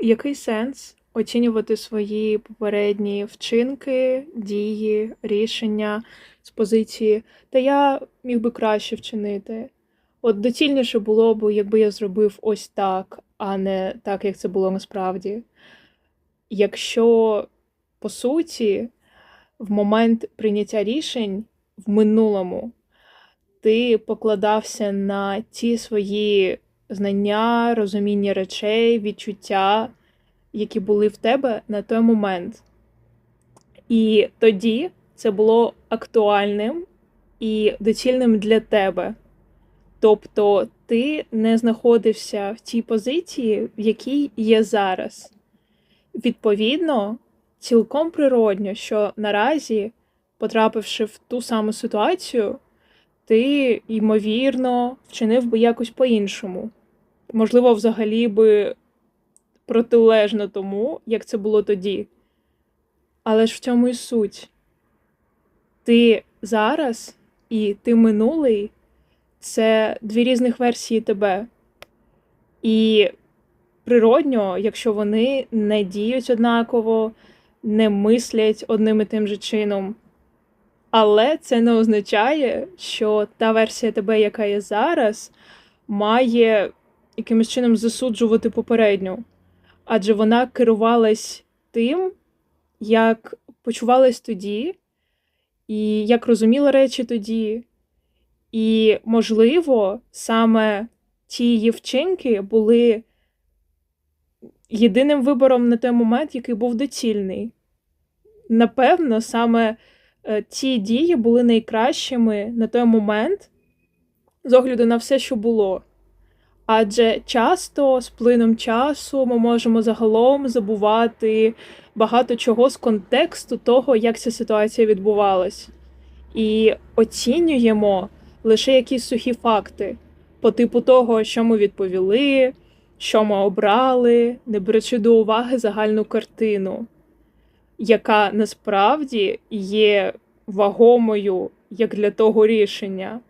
Який сенс оцінювати свої попередні вчинки, дії, рішення з позиції, та я міг би краще вчинити. От доцільніше було б, якби я зробив ось так, а не так, як це було насправді. Якщо по суті, в момент прийняття рішень в минулому ти покладався на ті свої знання, розуміння речей, відчуття, які були в тебе на той момент. І тоді це було актуальним і доцільним для тебе. Тобто ти не знаходився в тій позиції, в якій є зараз. Відповідно, цілком природньо, що наразі, потрапивши в ту саму ситуацію, ти, ймовірно, вчинив би якось по-іншому. Можливо, взагалі би протилежно тому, як це було тоді. Але ж в цьому і суть. Ти зараз і ти минулий це дві різних версії тебе. І природньо, якщо вони не діють однаково, не мислять одним і тим же чином. Але це не означає, що та версія тебе, яка є зараз, має якимось чином засуджувати попередню. Адже вона керувалась тим, як почувалась тоді, і як розуміла речі тоді. І, можливо, саме ті її вчинки були єдиним вибором на той момент, який був доцільний. Напевно, саме е, ті дії були найкращими на той момент з огляду на все, що було. Адже часто з плином часу ми можемо загалом забувати багато чого з контексту того, як ця ситуація відбувалась, і оцінюємо лише якісь сухі факти по типу того, що ми відповіли, що ми обрали, не беручи до уваги загальну картину, яка насправді є вагомою як для того рішення,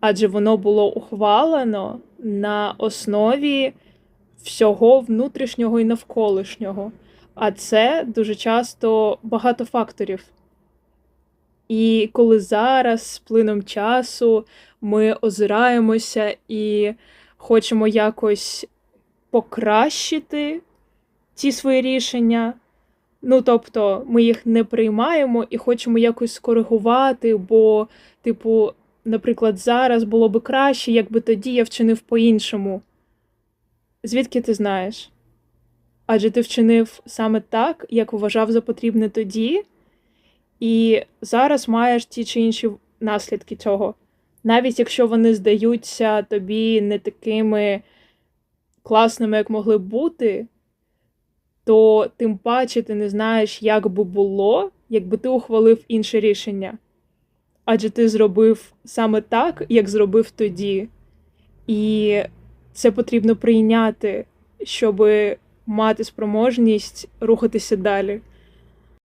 адже воно було ухвалено на основі всього внутрішнього і навколишнього. А це дуже часто багато факторів. І коли зараз, з плином часу, ми озираємося і хочемо якось покращити ці свої рішення. Ну, тобто, ми їх не приймаємо і хочемо якось скоригувати, бо, типу, наприклад, зараз було би краще, якби тоді я вчинив по-іншому. Звідки ти знаєш? Адже ти вчинив саме так, як вважав за потрібне тоді, і зараз маєш ті чи інші наслідки цього. Навіть якщо вони здаються тобі не такими класними, як могли б бути, то тим паче ти не знаєш, як би було, якби ти ухвалив інше рішення. Адже ти зробив саме так, як зробив тоді. І це потрібно прийняти, щоб мати спроможність рухатися далі.